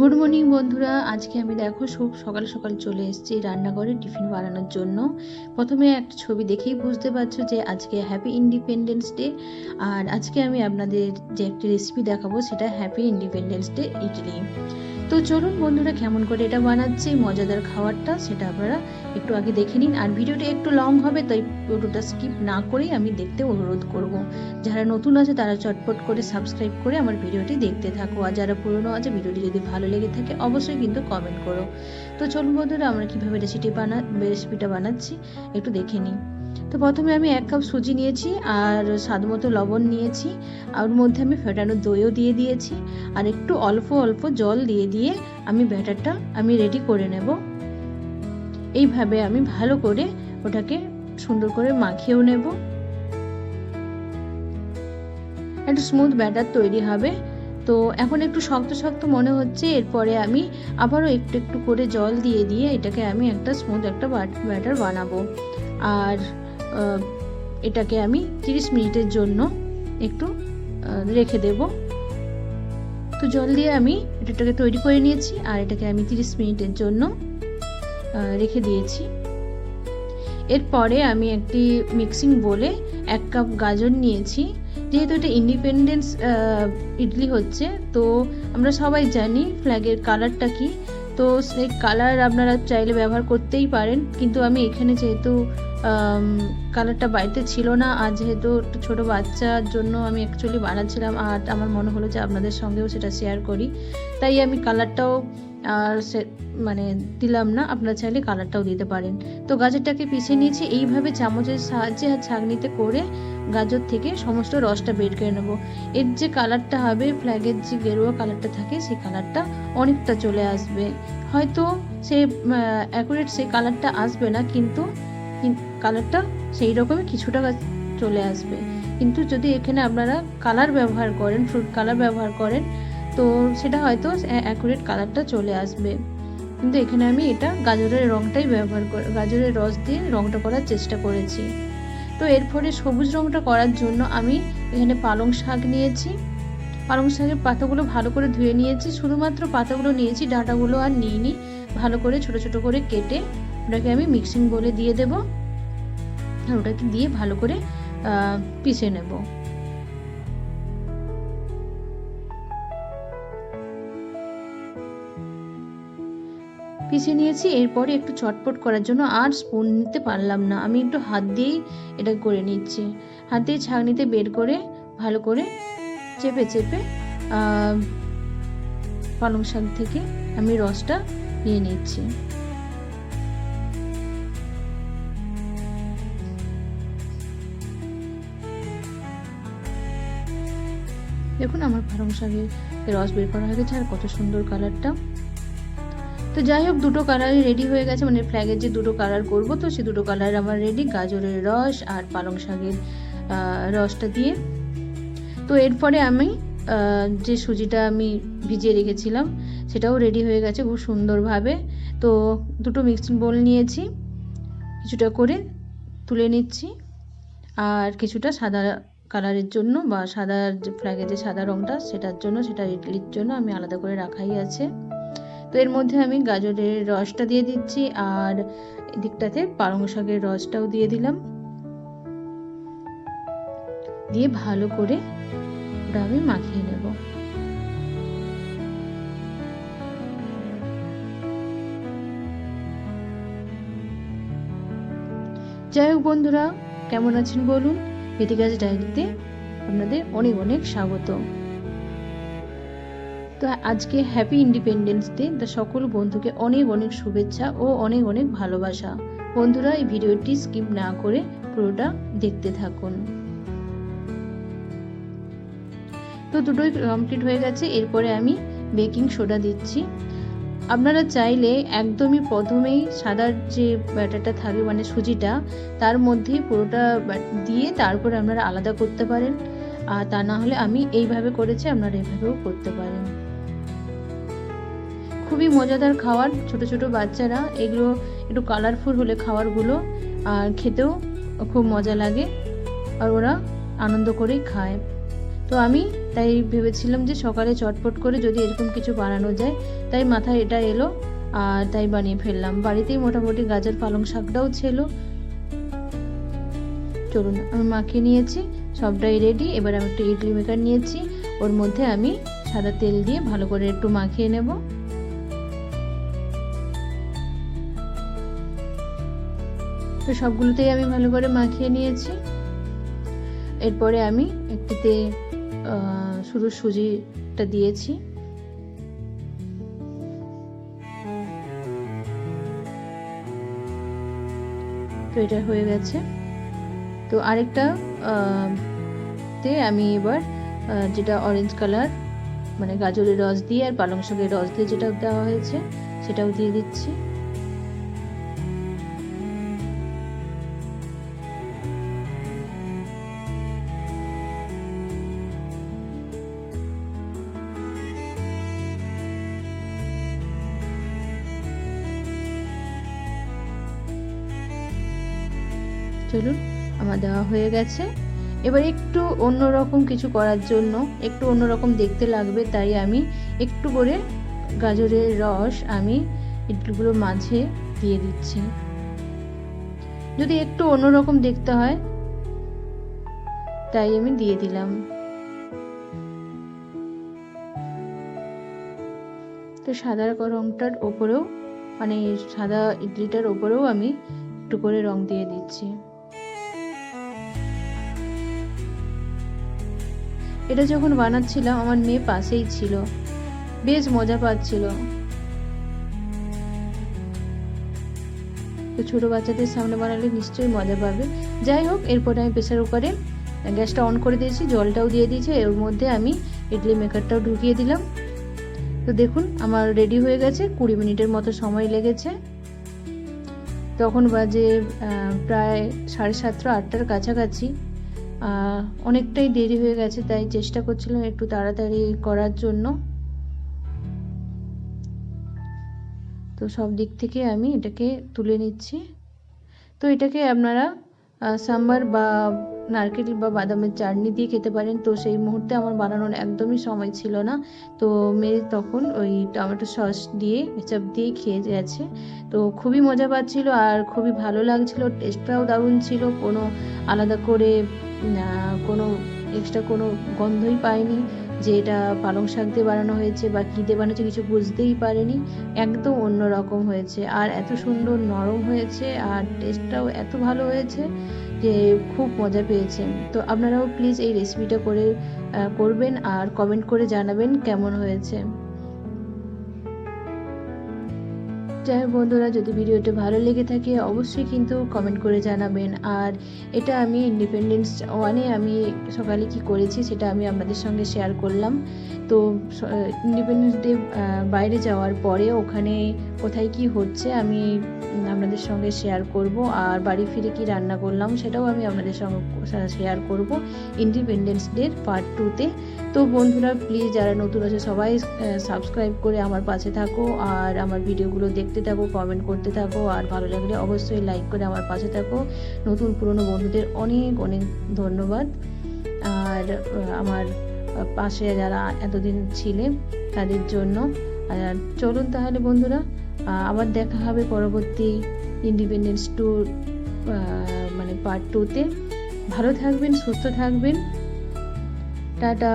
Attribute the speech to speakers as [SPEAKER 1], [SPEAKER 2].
[SPEAKER 1] Good morning বন্ধুরা। আজকে আমি দেখো সব সকাল সকাল চলে এসেছি রান্নাঘরে টিফিন বানানোর জন্য। প্রথমে একটা ছবি দেখেই বুঝতে পারছ যে আজকে হ্যাপি ইন্ডিপেন্ডেন্স ডে আর আজকে আমি আপনাদের যে একটি রেসিপি দেখাবো, সেটা হ্যাপি ইন্ডিপেন্ডেন্স ডে ইডলি। তো চলুন বন্ধুরা, কেমন করে এটা বানাচ্ছি, মজাদার খাবারটা, সেটা আপনারা একটু আগে দেখে নিন। আর ভিডিওটা একটু লং হবে, তাই পুরোটা স্কিপ না করেই আমি দেখতে অনুরোধ করব। যারা নতুন আছে, তারা চটপট করে সাবস্ক্রাইব করে আমার ভিডিওটি দেখতে থাকো। আর যারা পুরনো আছে, ভিডিওটি যদি ভালো লেগে থাকে, অবশ্যই কিন্তু কমেন্ট করো। তো চলুন বন্ধুরা, আমরা কীভাবে রেসিপি বানা রেসিপিটা বানাচ্ছি, একটু দেখে নিই। তো প্রথমে আমি এক কাপ সুজি নিয়েছি আর স্বাদ মতো লবণ নিয়েছি। আর মধ্যে আমি ফেটানো দইও দিয়ে দিয়েছি। আর একটু অল্প অল্প জল দিয়ে দিয়ে আমি ব্যাটারটা আমি রেডি করে নেব। এইভাবে আমি ভালো করে ওটাকে সুন্দর করে মাখিয়েও নেব। একটা স্মুথ ব্যাটার তৈরি হবে। তো এখন একটু শক্ত শক্ত মনে হচ্ছে। এরপরে আমি আবারও একটু একটু করে জল দিয়ে দিয়ে এটাকে আমি একটা স্মুথ একটা ব্যাটার বানাবো। আর এটাকে আমি 30 মিনিটের জন্য একটু রেখে দেব। তো জল দিয়ে আমি এটাকে তৈরি করে নিয়েছি, আর এটাকে আমি 30 মিনিটের জন্য রেখে দিয়েছি। এরপরে আমি একটি মিক্সিং বলে এক কাপ গাজর নিয়েছি। যেহেতু এটা ইন্ডিপেন্ডেন্স ইডলি হচ্ছে, তো আমরা সবাই জানি ফ্ল্যাগের কালারটা কি। তো সেই কালার আপনারা চাইলে ব্যবহার করতেই পারেন। কিন্তু আমি এখানে যেহেতু কালারটা বাড়িতে ছিল না, আর যেহেতু একটু ছোটো বাচ্চার জন্য আমি অ্যাকচুয়ালি বানাচ্ছিলাম, আর আমার মনে হলো যে আপনাদের সঙ্গেও সেটা শেয়ার করি। তাই আমি কালারটাও আর সে মানে দিলাম না, আপনারা চাইলে কালারটাও দিতে পারেন। তো গাজরটাকে পিছিয়ে নিয়েছি, এইভাবে চামচের সাহায্যে আর ছাঁকনিতে করে গাজর থেকে সমস্ত রসটা বের করে নেব। এর যে কালারটা হবে, ফ্ল্যাগের যে গেরুয়া কালারটা থাকে, সেই কালারটা অনেকটা চলে আসবে। হয়তো সে অ্যাকুরেট সেই কালারটা আসবে না, কিন্তু কালারটা সেই রকমই কিছুটা চলে আসবে। কিন্তু যদি এখানে আপনারা কালার ব্যবহার করেন ফ্রুট কালার ব্যবহার করেন, তো সেটা হয়তো অ্যাকুরেট কালারটা চলে আসবে। কিন্তু এখানে আমি এটা গাজরের রঙটাই ব্যবহার করে, গাজরের রস দিয়ে রঙটা করার চেষ্টা করেছি। তো এরপরে সবুজ রঙটা করার জন্য আমি এখানে পালং শাক নিয়েছি। পালং শাকের পাতাগুলো ভালো করে ধুয়ে নিয়েছি। শুধুমাত্র পাতাগুলো নিয়েছি, ডাঁটাগুলো আর নিইনি। ভালো করে ছোট ছোট করে কেটে ওটাকে আমি মিক্সিং বলে দিয়ে দেবো। আর ওটাকে দিয়ে ভালো করে পিষে নেব। পিষে নিয়েছি, এরপরে একটু চটপট করার জন্য আর স্পুন নিতে পারলাম না। আমি একটু হাত দিয়েই এটা করে নিচ্ছি। হাত দিয়ে ছাঁকনিতে বের করে ভালো করে চেপে চেপে পালং শাক থেকে আমি রসটা নিয়ে নিচ্ছি। দেখুন আমার পালং শাকের রস বের করা হয়ে গেছে আর কত সুন্দর কালারটা তো যাই হোক দুটো কালারই রেডি হয়ে গেছে। মানে ফ্ল্যাগের যে দুটো কালার করব, তো সে দুটো কালার আমার রেডি গাজরের রস আর পালং শাকের রসটা দিয়ে। তো এরপরে আমি যে সুজিটা আমি ভিজিয়ে রেখেছিলাম, সেটাও রেডি হয়ে গেছে খুব সুন্দরভাবে। তো দুটো মিক্সিং বোল নিয়েছি, কিছুটা করে তুলে নিচ্ছি। আর কিছুটা সাদা কালারের জন্য বা সাদা ফ্ল্যাগের যে সাদা রঙটা সেটার জন্য, সেটা ইডলির জন্য আমি আলাদা করে রাখাই আছে। তো এর মধ্যে আমি গাজরের রসটা দিয়ে দিচ্ছি আর এদিকটাতে পালং শাকের রসটাও দিয়ে দিলাম। দিয়ে ভালো করে ওটা আমি মাখিয়ে নেব। যাই হোক বন্ধুরা, কেমন আছেন বলুন? বেতিকাজ ডায়েরিতে আপনাদের অনেক অনেক স্বাগত। তো আজকে হ্যাপি ইন্ডিপেন্ডেন্স ডে তা সকল বন্ধুকে অনেক অনেক শুভেচ্ছা ও অনেক অনেক ভালোবাসা। বন্ধুরা, এই ভিডিওটি স্কিপ না করে পুরোটা দেখতে থাকুন। তো দুটোই কমপ্লিট হয়ে গেছে, এরপরে আমি বেকিং সোডা দিচ্ছি। আপনারা চাইলে একদমই প্রথমেই সাদার যে ব্যাটারটা থাকবে মানে সুজিটা, তার মধ্যেই পুরোটা দিয়ে তারপরে আপনারা আলাদা করতে পারেন। আর তা না হলে আমি এইভাবে করেছি, আপনারা এইভাবেও করতে পারেন। খুবই মজাদার খাবার ছোট ছোট বাচ্চারা, এগুলো একটু কালারফুল হলে খাবারগুলো আর খেতেও খুব মজা লাগে, আর ওরা আনন্দ করেই খায়। তো আমি তাই ভেবেছিলাম যে সকালে চটপট করে যদি এরকম কিছু বানানো যায়, তাই মাথায় এটা এলো, আর তাই বানিয়ে ফেললাম। বাড়িতেই মোটামুটি গাজর পালং শাকটাও ছিল। চলুন, আমি মাখিয়ে নিয়েছি, সবটাই রেডি এবার আমি একটু ইডলি মেকার নিয়েছি। ওর মধ্যে আমি সাদা তেল দিয়ে ভালো করে একটু মাখিয়ে নেব। তো সবগুলোতেই আমি ভালো করে মাখিয়ে নিয়েছি। এরপরে আমি একটিতে শুরু সুজিটা দিয়েছি। তো এটা হয়ে গেছে। তো আরেকটা তে আমি এবার যেটা অরেঞ্জ কালার মানে গাজরের রস দিয়ে আর পালং শাকের রস দিয়ে যেটা দেওয়া হয়েছে, সেটাও দিয়ে দিচ্ছি। চলুন, আমার দেওয়া হয়ে গেছে। এবার একটু অন্যরকম কিছু করার জন্য, একটু অন্যরকম দেখতে লাগবে, তাই আমি একটু করে গাজরের রস আমি ইডলিগুলোর মাঝে দিয়ে দিচ্ছি। যদি একটু অন্যরকম দেখতে হয়, তাই আমি দিয়ে দিলাম। তো সাদা রংটার ওপরেও মানে সাদা ইডলিটার ওপরেও আমি একটু করে রং দিয়ে দিচ্ছি। এটা যখন বানাচ্ছিলাম, আমার মেয়ে পাশেই ছিল। বেশ মজা পাচ্ছিল। তো ছোটো বাচ্চাদের সামনে বানালে নিশ্চয়ই মজা পাবে। যাই হোক, এরপরে আমি প্রেশার কুকারে গ্যাসটা অন করে দিয়েছি, জলটাও দিয়ে দিয়েছি, এর মধ্যে আমি ইডলি মেকারটাও ঢুকিয়ে দিলাম। তো দেখুন, আমার রেডি হয়ে গেছে, কুড়ি মিনিটের মতো সময় লেগেছে। তখন বাজে প্রায় সাড়ে সাতটা, আটটার কাছাকাছি। অনেকটাই দেরি হয়ে গেছে, তাই চেষ্টা করছিলাম একটু তাড়াতাড়ি করার জন্য। তো সব দিক থেকে আমি এটাকে তুলে নিচ্ছি। তো এটাকে আপনারা সাম্বার বা নারকেল বা বাদামের চাটনি দিয়ে খেতে পারেন। তো সেই মুহূর্তে আমার বানানোর একদমই সময় ছিল না। তো মেয়ে তখন ওই টমেটো সস দিয়ে এসব দিয়ে খেয়ে গেছে। তো খুবই মজা পাচ্ছিল আর খুবই ভালো লাগছিল, টেস্টটাও দারুণ ছিল। কোনো আলাদা করে কোনো এক্সট্রা কোনো গন্ধই পাইনি যে এটা পালং শাক দিয়ে বানানো হয়েছে বা কী দিয়ে বানাচ্ছে কিছু বুঝতেই পারেনি। একদম অন্য রকম হয়েছে। আর এত সুন্দর নরম হয়েছে আর টেস্টটাও এত ভালো হয়েছে যে খুব মজা পেয়েছে। তো আপনারাও প্লিজ এই রেসিপিটা করে করবেন আর কমেন্ট করে জানাবেন কেমন হয়েছে। যাই হোক বন্ধুরা, যদি ভিডিওটি ভালো লেগে থাকে, অবশ্যই কিন্তু কমেন্ট করে জানাবেন। আর এটা আমি ইন্ডিপেন্ডেন্স ওয়ানে আমি সকালে কি করেছি, সেটা আমি আপনাদের সঙ্গে শেয়ার করলাম। তো ইন্ডিপেন্ডেন্স ডে বাইরে যাওয়ার পরে ওখানে কোথায় কি হচ্ছে আমি আপনাদের সঙ্গে শেয়ার করব। আর বাড়ি ফিরে কি রান্না করলাম সেটাও আমি আপনাদের সঙ্গে শেয়ার করব ইন্ডিপেন্ডেন্স ডের পার্ট টুতে তো। বন্ধুরা প্লিজ যারা নতুন আছে সবাই সাবস্ক্রাইব করে আমার পাশে থাকো আর আমার ভিডিওগুলো দেখতে থাকো কমেন্ট করতে থাকো আর ভালো লাগলে অবশ্যই লাইক করে আমার পাশে থাকো। নতুন পুরনো বন্ধুদের অনেক অনেক ধন্যবাদ। আর আমার পাশে যারা এতদিন ছিলে তাদের জন্য। আর চলুন তাহলে বন্ধুরা আবার দেখা হবে পরবর্তী ইন্ডিপেন্ডেন্স টু মানে পার্ট টুতে ভালো থাকবেন সুস্থ থাকবেন। টাটা।